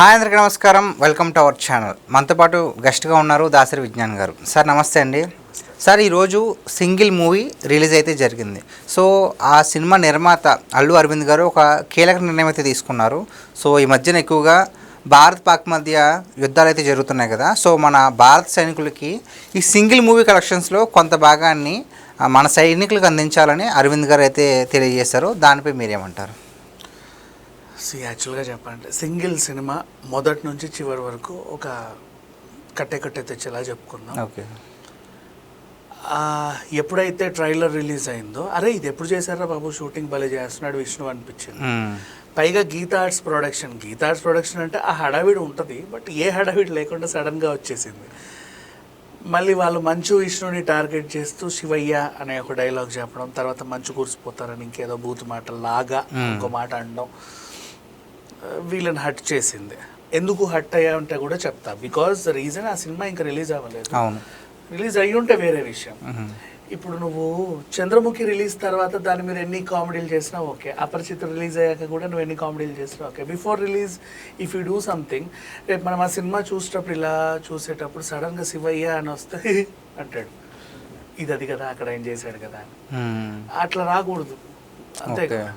Hi అందరికీ నమస్కారం. Welcome to our channel. మనతో పాటు గెస్ట్గా ఉన్నారు దాసరి విజ్ఞాన్ గారు. సార్ నమస్తే అండి. సార్ ఈరోజు సింగిల్ మూవీ రిలీజ్ అయితే జరిగింది. సో ఆ సినిమా నిర్మాత అల్లు అరవింద్ గారు ఒక కీలక నిర్ణయం అయితే తీసుకున్నారు. సో ఈ మధ్యన ఎక్కువగా భారత్ పాక్ మధ్య యుద్ధాలు అయితే జరుగుతున్నాయి కదా. సో మన భారత సైనికులకి ఈ సింగిల్ మూవీ కలెక్షన్స్లో కొంత భాగాన్ని మన సైనికులకు అందించాలని అరవింద్ గారు అయితే తెలియజేశారు. దానిపై మీరేమంటారు? సి యాక్చువల్గా చెప్పాలంటే సింగిల్ సినిమా మొదటి నుంచి చివరి వరకు ఒక కట్టే కట్టే తెచ్చేలా చెప్పుకుందాం. ఓకే. ఎప్పుడైతే ట్రైలర్ రిలీజ్ అయిందో అరే ఇది ఎప్పుడు చేశారా బాబు? షూటింగ్ భలే చేస్తున్నాడు విష్ణు అనిపించింది. పైగా Geetha arts production. Geetha arts production అంటే ఆ హడావిడి ఉంటుంది బట్ ఏ హడావిడి లేకుండా సడన్గా వచ్చేసింది. మళ్ళీ వాళ్ళు మంచు విష్ణుని టార్గెట్ చేస్తూ శివయ్య అనే ఒక డైలాగ్ చెప్పడం తర్వాత మంచు కూర్చిపోతారని ఇంకేదో బూతు మాట లాగా ఇంకో మాట అనడం. వీళ్ళని హట్ చేసింది. ఎందుకు హట్ అయ్యా అంటే కూడా చెప్తా. బికాస్ ద రీజన్ ఆ సినిమా ఇంకా రిలీజ్ అవ్వలేదు. రిలీజ్ అయ్యి ఉంటే వేరే విషయం. ఇప్పుడు నువ్వు చంద్రముఖి రిలీజ్ తర్వాత దాని మీద ఎన్ని కామెడీలు చేసినా ఓకే. అపరిచిత రిలీజ్ అయ్యాక కూడా నువ్వు ఎన్ని కామెడీలు చేసినా okay. Before release if you do something రేపు మనం ఆ సినిమా చూసేటప్పుడు ఇలా చూసేటప్పుడు సడన్గా శివయ్య అని వస్తే అంటాడు ఇది అది కదా అక్కడ ఏం చేశాడు కదా. అట్లా రాకూడదు. అంతే కదా.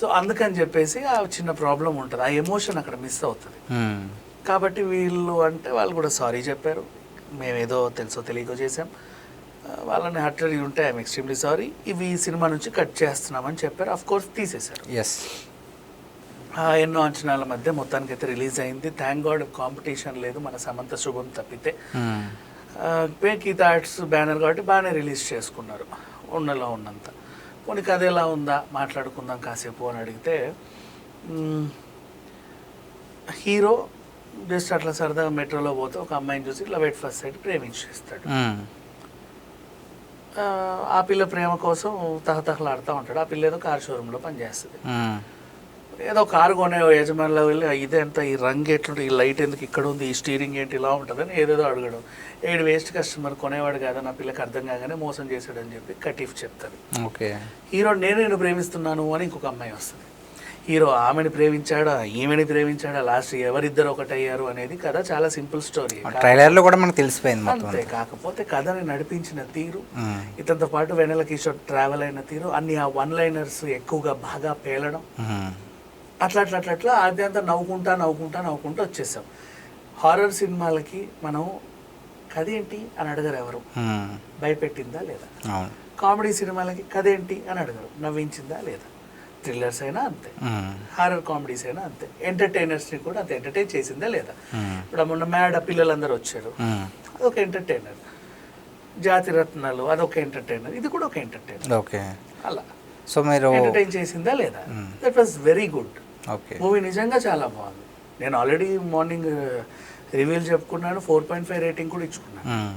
సో అందుకని చెప్పేసి ఆ చిన్న ప్రాబ్లం ఉంటుంది. ఆ ఎమోషన్ అక్కడ మిస్ అవుతుంది. మ్మ్. కాబట్టి వీళ్ళు అంటే వాళ్ళు కూడా సారీ చెప్పారు. మేమేదో తెలుసో తెలియకో చేసాం వాళ్ళని హట్టడి ఉంటే ఐఎమ్ ఎక్స్ట్రీమ్లీ సారీ. ఇవి ఈ సినిమా నుంచి కట్ చేస్తున్నామని చెప్పారు. అఫ్ కోర్స్ తీసేశారు. ఎస్ ఆ, ఎన్నో అంచనాల మధ్య మొత్తానికి అయితే రిలీజ్ అయింది. థ్యాంక్ గాడ్ కాంపిటీషన్ లేదు. మన సమంత శుభం తప్పితే. మ్మ్. గీత ఆర్ట్స్ బ్యానర్ కాబట్టి బాగానే రిలీజ్ చేసుకున్నారు. ఉన్నలో ఉన్నంత. పోనీ కథ ఎలా ఉందా మాట్లాడుకుందాం కాసేపు అని అడిగితే హీరో జస్ట్ అట్లా సరదాగా మెట్రోలో పోతే ఒక అమ్మాయిని చూసి లవ్ ఎట్ ఫస్ట్ సైడ్ ప్రేమించేస్తాడు. ఆ, పిల్ల ప్రేమ కోసం తహతహలాడుతూ ఉంటాడు ఆ పిల్ల ఏదో కార్ షోరూంలో పనిచేస్తుంది. ఏదో కారు కొనే యజమానిలో వెళ్ళి ఇదే ఎంత ఈ రంగు ఎట్లుంటే ఈ లైట్ ఎందుకు ఇక్కడ ఉంది? ఈ స్టీరింగ్ ఏంటి? ఇలా ఉంటుందని ఏదేదో అడగడం. ఏడు వేస్ట్ కస్టమర్ కొనేవాడు కాదా? నా పిల్లకి అర్థం కాగానే మోసం చేశాడని చెప్పి కటీఫ్ చెప్తాడు ఓకే. హీరో నేను నేను ప్రేమిస్తున్నాను అని ఇంకొక అమ్మాయి వస్తుంది. హీరో ఆమెని ప్రేమించాడా? ఈమెని ప్రేమించాడా? లాస్ట్ ఎవరిద్దరు ఒకటయ్యారు? అనేది కదా చాలా సింపుల్ స్టోరీ. ట్రైలర్లో కూడా మనకు తెలిసిపోయింది అంతే. కాకపోతే కథని నడిపించిన తీరు. ఇతనితో పాటు వెనెల కిషోర్ ట్రావెల్ అయిన తీరు అన్ని ఆ వన్ లైనర్స్ ఎక్కువగా బాగా పేలడం. అట్లా అట్లా అట్లా అట్లా అది అంతా నవ్వుకుంటా నవ్వుకుంటా నవ్వుకుంటూ వచ్చేసాం. హారర్ సినిమాలకి మనం కథ ఏంటి అని అడగరు ఎవరు. భయపెట్టిందా లేదా? కామెడీ సినిమాలకి కథ ఏంటి అని అడగరు. నవ్వించిందా లేదా? థ్రిల్లర్స్ అయినా అంతే. హారర్ కామెడీస్ అయినా అంతే. ఎంటర్టైనర్స్ని కూడా అంతే. ఎంటర్టైన్ చేసిందా లేదా. ఇప్పుడు మొన్న మ్యాడ్ పిల్లలందరూ వచ్చారు. అదొక ఎంటర్టైనర్ జాతి రత్నాలు అదొక ఎంటర్టైనర్ ఇది కూడా ఒక ఎంటర్టైనర్ ఓకే. అలా. సో మీరు ఎంటర్టైన్ చేసిందా లేదా. That was very good movie నిజంగా చాలా బాగుంది. నేను ఆల్రెడీ మార్నింగ్ రివ్యూలు చెప్పుకున్నాను ఫోర్ పాయింట్ ఫైవ్ రేటింగ్ కూడా ఇచ్చుకున్నాను. మ్మ్.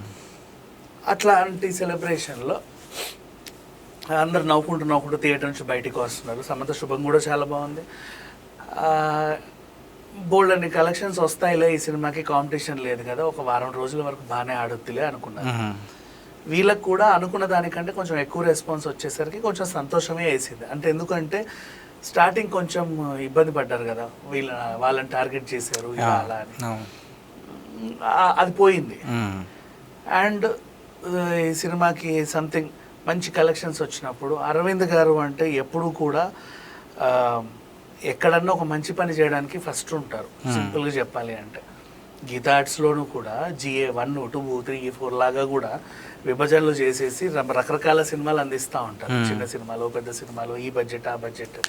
అట్లాంటి సెలబ్రేషన్లో అందరు నవ్వుకుంటూ నవ్వుకుంటూ థియేటర్ నుంచి బయటికి వస్తున్నారు. సమంత శుభం కూడా చాలా బాగుంది. బోల్డ్ అన్ని కలెక్షన్స్ వస్తాయిలే ఈ సినిమాకి కాంపిటీషన్ లేదు కదా. ఒక వారం రోజుల వరకు బాగానే ఆడొద్దులే అనుకున్నాను మ్మ్. వీళ్ళకి కూడా అనుకున్న దానికంటే కొంచెం ఎక్కువ రెస్పాన్స్ వచ్చేసరికి కొంచెం సంతోషమే వేసింది. అంటే ఎందుకంటే స్టార్టింగ్ కొంచెం ఇబ్బంది పడ్డారు కదా వీళ్ళ వాళ్ళని టార్గెట్ చేశారు అలా అని. అది పోయింది. అండ్ ఈ సినిమాకి సంథింగ్ మంచి కలెక్షన్స్ వచ్చినప్పుడు అరవింద్ గారు అంటే ఎప్పుడూ కూడా ఎక్కడన్నా ఒక మంచి పని చేయడానికి ఫస్ట్ ఉంటారు సింపుల్గా చెప్పాలి అంటే. గీతా ఆర్ట్స్లోనూ కూడా GA one two three four లాగా కూడా విభజనలు చేసేసి రకరకాల సినిమాలు అందిస్తూ ఉంటారు. చిన్న సినిమాలు పెద్ద సినిమాలు ఈ బడ్జెట్ ఆ బడ్జెట్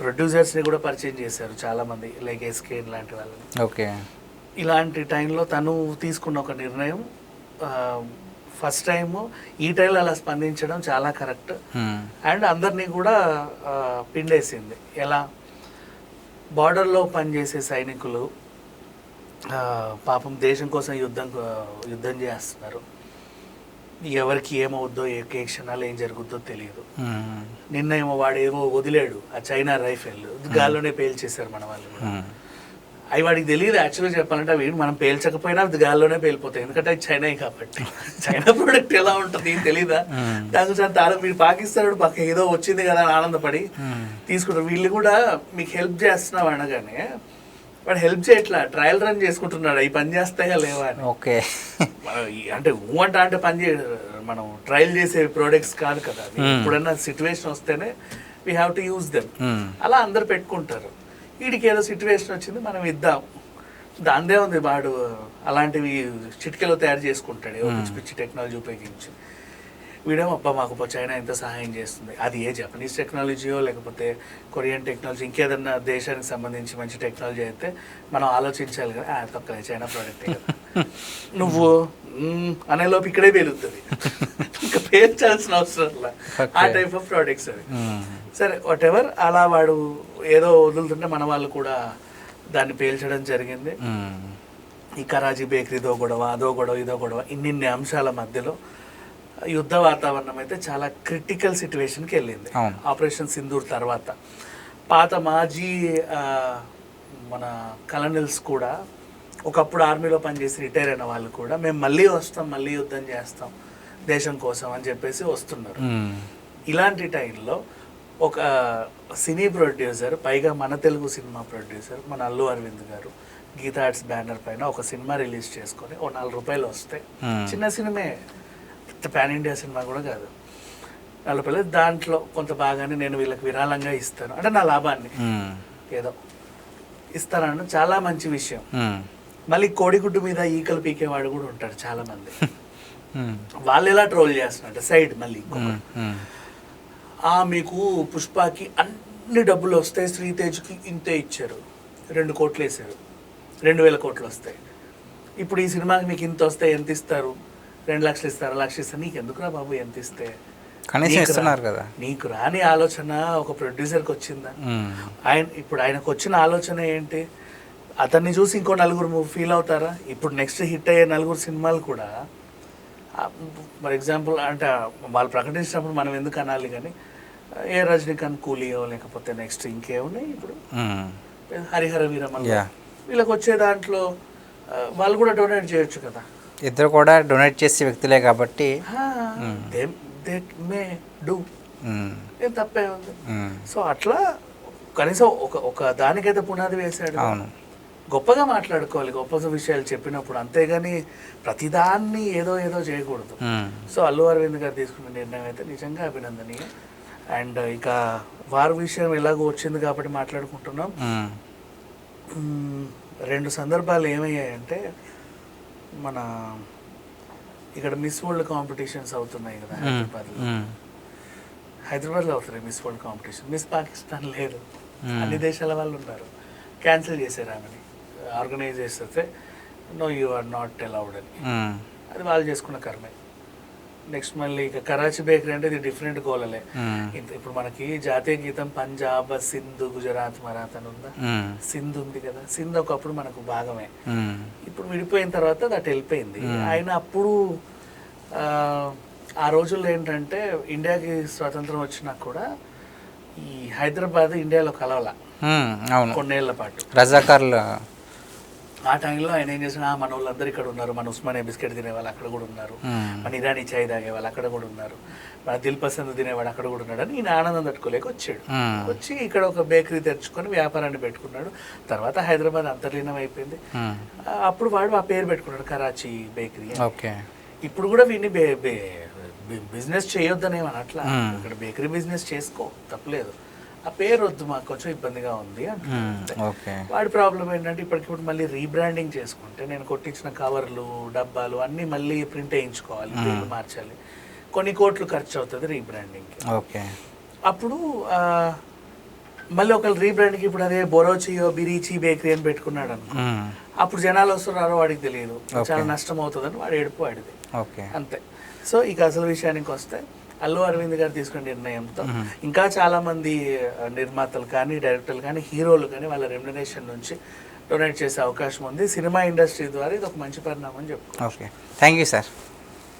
ప్రొడ్యూసర్స్ని కూడా పరిచయం చేశారు చాలామంది లైక్ ఎస్కే లాంటి వాళ్ళని. ఓకే. ఇలాంటి టైంలో తను తీసుకున్న ఒక నిర్ణయం ఫస్ట్ టైం ఈ టైంలో అలా స్పందించడం చాలా కరెక్ట్. అండ్ అందరినీ కూడా పిండేసింది. ఎలా? బార్డర్లో పనిచేసే సైనికులు పాపం దేశం కోసం యుద్ధం యుద్ధం చేస్తున్నారు. ఎవరికి ఏమవుద్దో ఏ క్షణాలు ఏం జరుగుద్దో తెలియదు. నిన్న ఏమో వాడు ఏమో వదిలేడు ఆ చైనా రైఫిల్. గాల్లోనే పేల్చేశారు మన వాళ్ళు. అవి వాడికి తెలియదు యాక్చువల్గా చెప్పాలంటే అవి మనం పేల్చకపోయినా అది గాల్లోనే పేలిపోతాయి. ఎందుకంటే అది చైనా కాబట్టి. చైనా ప్రోడక్ట్ ఎలా ఉంటుంది మ్మ్. దాని గురించి ఆలో- మీరు పాకిస్తాన్ పక్క ఏదో వచ్చింది కదా అని ఆనందపడి. తీసుకుంటారు. వీళ్ళు కూడా మీకు హెల్ప్ చేస్తున్నాం అనగానే వాడు హెల్ప్ చేయట్లా ట్రయల్ రన్ చేసుకుంటున్నాడు ఈ పని చేస్తాయా లేవా అని. ఓకే. అంటే ఊ అంట అంటే పని చే మనం ట్రయల్ చేసే ప్రోడక్ట్స్ కాదు కదా. అవి. ఎప్పుడన్నా సిచ్యువేషన్ వస్తేనే we have to use them. అలా అందరు పెట్టుకుంటారు. వీడికి ఏదో సిచ్యువేషన్ వచ్చింది మనం ఇద్దాం. దాందే ఉంది వాడు అలాంటివి చిటికెలో తయారు చేసుకుంటాడు పిచ్చి పిచ్చి టెక్నాలజీ ఉపయోగించి. వీడేమో అబ్బా మాకు చైనా ఎంత సహాయం చేస్తుంది అది ఏ జపనీస్ టెక్నాలజీయో లేకపోతే కొరియన్ టెక్నాలజీ ఇంకేదన్నా దేశానికి సంబంధించి మంచి టెక్నాలజీ అయితే మనం ఆలోచించాలి కదా "ఆ, తక్కువ చైనా ప్రోడక్ట్ నువ్వు మ్మ్, అనేలోపు ఇక్కడే పేలుతుంది ఇంకా పేర్చాల్సిన అవసరం. ఆ. టైప్ ఆఫ్ ప్రోడక్ట్స్ అవి. సరే వాట్ ఎవర్ అలా వాడు ఏదో వదులుతుంటే మన వాళ్ళు కూడా దాన్ని పేల్చడం జరిగింది. ఈ కరాచీ బేకరీదో గొడవ అదో గొడవ ఇదో గొడవ ఇన్నిన్ని అంశాల మధ్యలో యుద్ధ వాతావరణం అయితే చాలా క్రిటికల్ సిచ్యువేషన్కి వెళ్ళింది. ఆపరేషన్ సింధూర్ తర్వాత పాత మాజీ మన కలనల్స్ కూడా ఒకప్పుడు ఆర్మీలో పనిచేసి రిటైర్ అయిన వాళ్ళు కూడా మేము మళ్ళీ వస్తాం మళ్ళీ యుద్ధం చేస్తాం దేశం కోసం అని చెప్పేసి వస్తున్నారు మ్మ్. ఇలాంటి టైంలో ఒక సినీ ప్రొడ్యూసర్ పైగా మన తెలుగు సినిమా ప్రొడ్యూసర్ మన అల్లు అరవింద్ గారు గీతా ఆర్ట్స్ బ్యానర్ పైన ఒక సినిమా రిలీజ్ చేసుకొని ఓ నాలుగు రూపాయలు వస్తాయి Hmm. చిన్న సినిమే పాన్ ఇండియా సినిమా కూడా కాదు. రూపాయలు దాంట్లో కొంత భాగాన్ని నేను వీళ్ళకి విరాళంగా ఇస్తాను. అంటే నా లాభాన్ని. ఏదో. ఇస్తానన్న చాలా మంచి విషయం. మళ్ళీ కోడిగుడ్డు మీద ఈకలు పీకేవాడు కూడా ఉంటాడు చాలా మంది. వాళ్ళు ఎలా ట్రోల్ చేస్తున్నారు? సైడ్ మళ్ళీ. ఆ మీకు పుష్పకి అన్ని డబ్బులు వస్తాయి. శ్రీతేజ్కి ఇంతే ఇచ్చారు. రెండు కోట్లు వేసారు రెండు వేల కోట్లు వస్తాయి. ఇప్పుడు ఈ సినిమాకి మీకు ఇంత వస్తాయి ఎంత ఇస్తారు? రెండు లక్షలు ఇస్తారు లక్ష ఇస్తారు నీకు ఎందుకురా బాబు ఎంత ఇస్తే? కనీసం ఇస్తున్నారు కదా. నీకు రాని ఆలోచన ఒక ప్రొడ్యూసర్కి వచ్చిందా. ఆయన ఇప్పుడు ఆయనకు వచ్చిన ఆలోచన ఏంటి? అతన్ని చూసి ఇంకో నలుగురు ఫీల్ అవుతారా? ఇప్పుడు నెక్స్ట్ హిట్ అయ్యే నలుగురు సినిమాలు కూడా ఫర్ ఎగ్జాంపుల్ అంటే వాళ్ళు ప్రకటించినప్పుడు మనం ఎందుకు అనాలి కానీ ఏ రజనీకాంత్ కూలియో లేకపోతే నెక్స్ట్ ఇంకేమున్నాయి ఇప్పుడు. హరిహర వీరమల్ల. వీళ్ళకి వచ్చే దాంట్లో వాళ్ళు కూడా డొనేట్ చేయొచ్చు కదా. ఇద్దరు కూడా డొనేట్ చేసే వ్యక్తులే కాబట్టి. తప్పే ఉంది. సో అట్లా కనీసం ఒక ఒక దానికైతే పునాది వేశాడు. అవును. గొప్పగా మాట్లాడుకోవాలి. గొప్ప విషయాలు చెప్పినప్పుడు అంతేగాని ప్రతిదాన్ని ఏదో ఏదో చేయకూడదు. సో అల్లు అరవింద్ గారు తీసుకున్న నిర్ణయం అయితే నిజంగా అభినందనీయం. అండ్ ఇక వారి విషయం ఎలాగో వచ్చింది కాబట్టి మాట్లాడుకుంటున్నాం. రెండు సందర్భాలు ఏమయ్యాయంటే మన ఇక్కడ మిస్ వరల్డ్ కాంపిటీషన్స్ అవుతున్నాయి కదా. హైదరాబాద్లో. హైదరాబాద్లో అవుతున్నాయి miss world competition miss Pakistan లేదు. అన్ని దేశాల వాళ్ళు ఉన్నారు క్యాన్సిల్ చేశారు ఆమెని ఆర్గనైజ్ చేస్తే no you are not allowed అని. అది వాళ్ళు చేసుకున్న కర్మే నెక్స్ట్ మళ్ళీ ఇక కరాచీ బేకరీ అంటే ఇది డిఫరెంట్ గోలలే ఇప్పుడు మనకి జాతీయ గీతం పంజాబ్ సింధు గుజరాత్ మరాత్ అని ఉందా. సింధ్ ఉంది కదా. సింధ్ ఒకప్పుడు మనకు భాగమే. ఇప్పుడు విడిపోయిన తర్వాత అది అటు వెళ్ళిపోయింది. ఆయన అప్పుడు ఆ, రోజుల్లో ఏంటంటే ఇండియాకి స్వాతంత్రం వచ్చినా కూడా ఈ హైదరాబాద్ ఇండియాలో కలవాల. కొన్నేళ్ళ పాటు. రజాకార్లు ఆ టైంలో ఆయన ఏం చేసిన మన వాళ్ళందరూ ఇక్కడ ఉన్నారు. మన ఉస్మానియా బిస్కెట్ తినే వాళ్ళు అక్కడ కూడా ఉన్నారు. మన ఇరానీ చాయ్ తాగే వాళ్ళు అక్కడ కూడా ఉన్నారు. మన దిల్ పసంద్ తినేవాడు అక్కడ కూడా ఉన్నాడు అని ఈయన ఆనందం తట్టుకోలేక వచ్చాడు. వచ్చి ఇక్కడ ఒక బేకరీ తెరుచుకొని వ్యాపారాన్ని పెట్టుకున్నాడు. తర్వాత హైదరాబాద్ అంతర్లీనం అయిపోయింది అప్పుడు వాడు ఆ పేరు పెట్టుకున్నాడు కరాచీ బేకరీ ఇప్పుడు కూడా వీడిని బిజినెస్ చేయొద్దనే అట్లా. ఇక్కడ బేకరీ బిజినెస్ చేసుకో తప్పలేదు. ఆ పేరు వద్దు మాకు కొంచెం ఇబ్బందిగా ఉంది ఓకే. వాడి ప్రాబ్లం ఏంటంటే ఇప్పటికిప్పుడు మళ్ళీ రీబ్రాండింగ్ చేసుకుంటే నేను కొట్టించిన కవర్లు డబ్బాలు అన్నీ మళ్ళీ ప్రింట్ వేయించుకోవాలి. పేర్లు మార్చాలి. కొన్ని కోట్లు ఖర్చు అవుతుంది రీబ్రాండింగ్కి. ఓకే. అప్పుడు మళ్ళీ ఒకళ్ళు రీబ్రాండ్కి ఇప్పుడు అదే బొరోచియో బిరీచి బేకరీ అని పెట్టుకున్నాడు అనుకో. మ్మ్. అప్పుడు జనాలు వస్తున్నారో వాడికి తెలియదు. చాలా నష్టం అవుతుందని వాడు ఏడుపు వాడిది. ఓకే. అంతే. సో ఇక అసలు విషయానికి వస్తే అల్లు అరవింద్ గారు తీసుకున్న నిర్ణయంతో. ఇంకా చాలా మంది ఆ, నిర్మాతలు కానీ డైరెక్టర్లు కానీ హీరోలు కానీ వాళ్ళ రెమ్యునరేషన్ నుంచి డొనేట్ చేసే అవకాశం ఉంది. సినిమా ఇండస్ట్రీ ద్వారా ఇది ఒక మంచి పరిణామం చెప్పుకో ఓకే. Thank you sir.